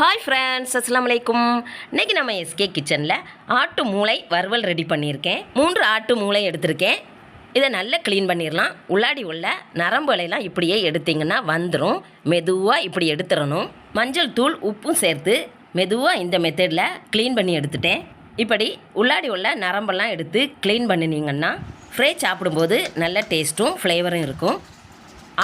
Hi friends அஸ்லாம் வலைக்கும் இன்றைக்கி நம்ம எஸ்கே கிச்சனில் ஆட்டு மூளை வறுவல் ரெடி பண்ணியிருக்கேன். மூன்று ஆட்டு மூளை எடுத்திருக்கேன். இதை நல்லா க்ளீன் பண்ணிடலாம் உள்ளாடி உள்ள நரம்புகளையெல்லாம் இப்படியே எடுத்திங்கன்னா வந்துடும் மெதுவாக இப்படி எடுத்துடணும் மஞ்சள் தூள் உப்பும் சேர்த்து மெதுவாக இந்த மெத்தடில் க்ளீன் பண்ணி எடுத்துட்டேன். இப்படி உள்ளாடி உள்ள நரம்பெல்லாம் எடுத்து க்ளீன் பண்ணினீங்கன்னா ஃப்ரை சாப்பிடும்போது நல்ல டேஸ்ட்டும் ஃப்ளேவரும் இருக்கும்.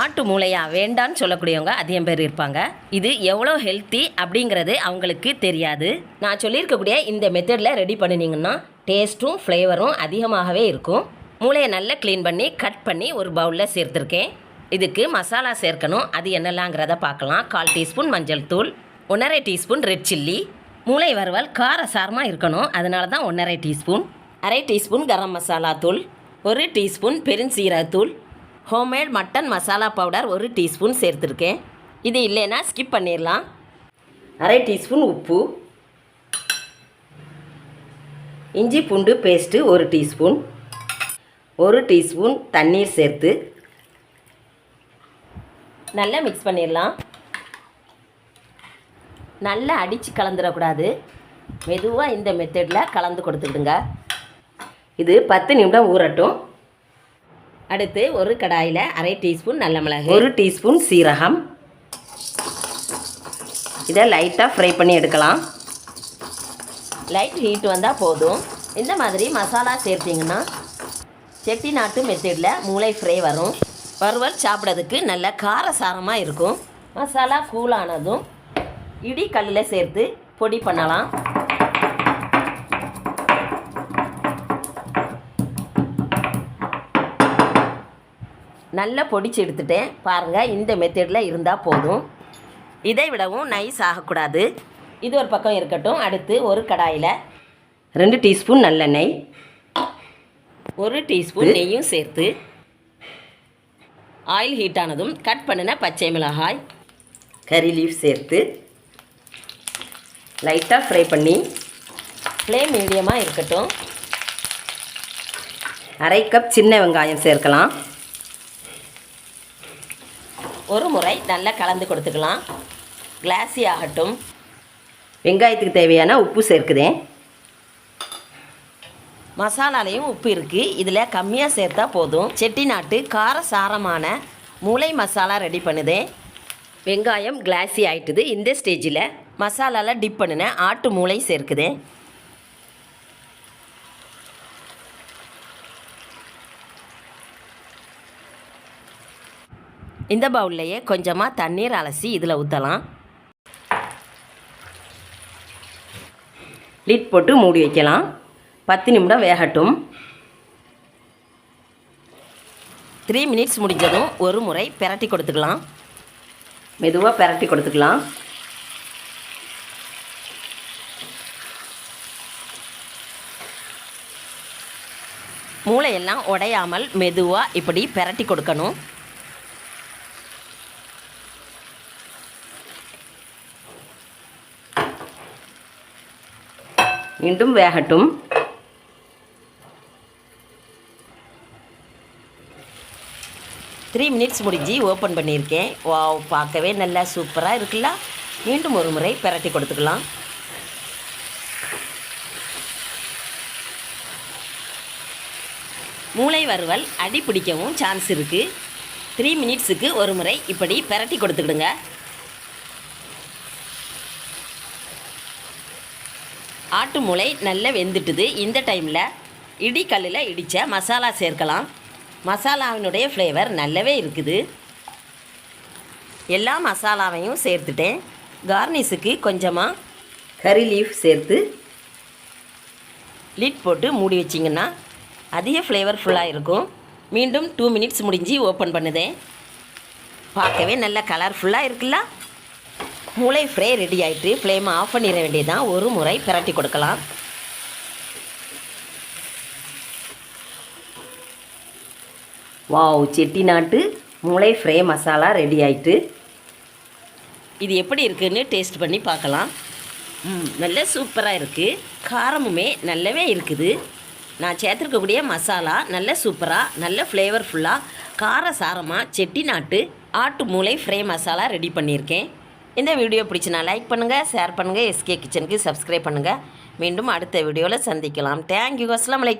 ஆட்டு மூளையா வேண்டான்னு சொல்லக்கூடியவங்க அதிகம் பேர் இருப்பாங்க. இது எவ்வளோ ஹெல்த்தி அப்படிங்கிறது அவங்களுக்கு தெரியாது. நான் சொல்லியிருக்கக்கூடிய இந்த மெத்தடில் ரெடி பண்ணினீங்கன்னா டேஸ்ட்டும் ஃப்ளேவரும் அதிகமாகவே இருக்கும். மூளையை நல்லா க்ளீன் பண்ணி கட் பண்ணி ஒரு பவுலில் சேர்த்துருக்கேன். இதுக்கு மசாலா சேர்க்கணும். அது என்னெல்லாங்கிறத பார்க்கலாம். கால் டீஸ்பூன் மஞ்சள் தூள் ஒன்றரை டீஸ்பூன் ரெட் சில்லி மூளை வறுவல் காரசாரமாக இருக்கணும். அதனால தான் ஒன்றரை டீஸ்பூன். அரை டீஸ்பூன் கரம் மசாலா தூள் ஒரு டீஸ்பூன் பெருஞ்சீரகத்தூள் ஹோம்மேட் மட்டன் மசாலா பவுடர் ஒரு டீஸ்பூன் சேர்த்துருக்கேன். இது இல்லைன்னா ஸ்கிப் பண்ணிடலாம் அரை டீஸ்பூன் உப்பு. இஞ்சி பூண்டு பேஸ்ட்டு ஒரு டீஸ்பூன் ஒரு டீஸ்பூன் தண்ணீர் சேர்த்து. நல்லா மிக்ஸ் பண்ணிடலாம் நல்லா அடித்து கலந்துடக்கூடாது மெதுவாக இந்த மெத்தடில் கலந்து கொடுத்துக்கிடுங்க. இது பத்து நிமிடம் ஊறட்டும். அடுத்து ஒரு கடாயில் அரை டீஸ்பூன் நல்ல மிளகு ஒரு டீஸ்பூன் சீரகம். இதை லைட்டாக ஃப்ரை பண்ணி எடுக்கலாம். லைட் ஹீட் வந்தால் போதும். இந்த மாதிரி மசாலா சேர்த்திங்கன்னா செட்டிநாட்டு மெத்தடில் மூளை ஃப்ரை வரும். வறுவல் சாப்பிட்றதுக்கு நல்ல காரசாரமாக இருக்கும். மசாலா கூலானதும் இடி கல்லில் சேர்த்து பொடி பண்ணலாம். நல்லா பொடிச்சு எடுத்துட்டேன். பாருங்கள் இந்த மெத்தடில் இருந்தால் போதும். இதை விடவும் நைஸ் ஆகக்கூடாது. இது ஒரு பக்கம் இருக்கட்டும். அடுத்து ஒரு கடாயில் ரெண்டு டீஸ்பூன் நல்லெண்ணெய் ஒரு டீஸ்பூன் நெய்யும் சேர்த்து ஆயில் ஹீட் ஆனதும் கட் பண்ணின பச்சை மிளகாய் கறி லீஃப் சேர்த்து லைட்டாக ஃப்ரை பண்ணி ஃப்ளேம் மீடியமாக இருக்கட்டும். அரை கப் சின்ன வெங்காயம் சேர்க்கலாம். ஒரு முறை நல்லா கலந்து கொடுத்துக்கலாம். கிளாஸி ஆகட்டும். வெங்காயத்துக்கு தேவையான உப்பு சேர்க்குதேன் மசாலாலையும் உப்பு இருக்குது இதில் கம்மியாக சேர்த்தா போதும். செட்டிநாட்டு காரசாரமான மூளை மசாலா ரெடி பண்ணுதேன் வெங்காயம் கிளாஸி ஆயிட்டுது. இந்த ஸ்டேஜில் மசாலாவில் டிப் பண்ணின ஆட்டு மூளை சேர்க்குதேன் இந்த பவுல்லையே கொஞ்சமாக தண்ணீர் அலசி இதில் ஊற்றலாம் லிட் போட்டு மூடி வைக்கலாம். பத்து நிமிடம் வேகட்டும். த்ரீ மினிட்ஸ் முடிஞ்சதும் ஒரு முறை பெரட்டி கொடுத்துக்கலாம். மெதுவாக பெரட்டி கொடுத்துக்கலாம். மூளையெல்லாம் உடையாமல் மெதுவாக இப்படி பெரட்டி கொடுக்கணும். மீண்டும் வேகட்டும். த்ரீ மினிட்ஸ் முடிஞ்சு ஓப்பன் பண்ணியிருக்கேன். வா பார்க்கவே நல்லா சூப்பராக இருக்குல்ல? மீண்டும் ஒரு முறை பெரட்டி கொடுத்துக்கலாம். மூளை வறுவல் அடி பிடிக்கவும் சான்ஸ் இருக்குது த்ரீ மினிட்ஸுக்கு ஒரு முறை இப்படி பெரட்டி கொடுத்துக்கிடுங்க. ஆட்டு மூளை நல்லா வெந்துட்டுது. இந்த டைமில் இடிக்கல்லில் இடித்த மசாலா சேர்க்கலாம். மசாலாவினுடைய ஃப்ளேவர் நல்லாவே இருக்குது. எல்லா மசாலாவையும் சேர்த்துட்டேன். கார்னிஷுக்கு கொஞ்சமாக கறி லீஃப் சேர்த்து லிட் போட்டு மூடி வச்சிங்கன்னா அதிக ஃப்ளேவர்ஃபுல்லாக இருக்கும். மீண்டும் டூ மினிட்ஸ் முடிஞ்சு ஓப்பன் பண்ணுதேன். பார்க்கவே நல்ல கலர்ஃபுல்லாக இருக்குல்ல? மூளை ஃப்ரை ரெடி ஆகிட்டு ஃப்ளேமை ஆஃப் பண்ணிட வேண்டியதான் ஒரு முறை பிரட்டி கொடுக்கலாம். வாவ் செட்டி நாட்டு மூளை ஃப்ரை மசாலா ரெடி ஆயிட்டு. இது எப்படி இருக்குன்னு டேஸ்ட் பண்ணி பார்க்கலாம். ம் நல்ல சூப்பராக இருக்குது காரமுமே நல்லாவே இருக்குது. நான் சேர்த்துருக்கக்கூடிய மசாலா நல்ல சூப்பராக நல்ல ஃப்ளேவர்ஃபுல்லாக கார சாரமாக செட்டி நாட்டு ஆட்டு மூளை ஃப்ரை மசாலா ரெடி பண்ணியிருக்கேன். இந்த வீடியோ பிடிச்சினா லைக் பண்ணுங்கள் ஷேர் பண்ணுங்கள் எஸ்கே கிச்சனுக்கு சப்ஸ்கிரைப் பண்ணுங்கள் மீண்டும் அடுத்த வீடியோவில் சந்திக்கலாம். தேங்க்யூ அஸ்லாம் வலைக்கம்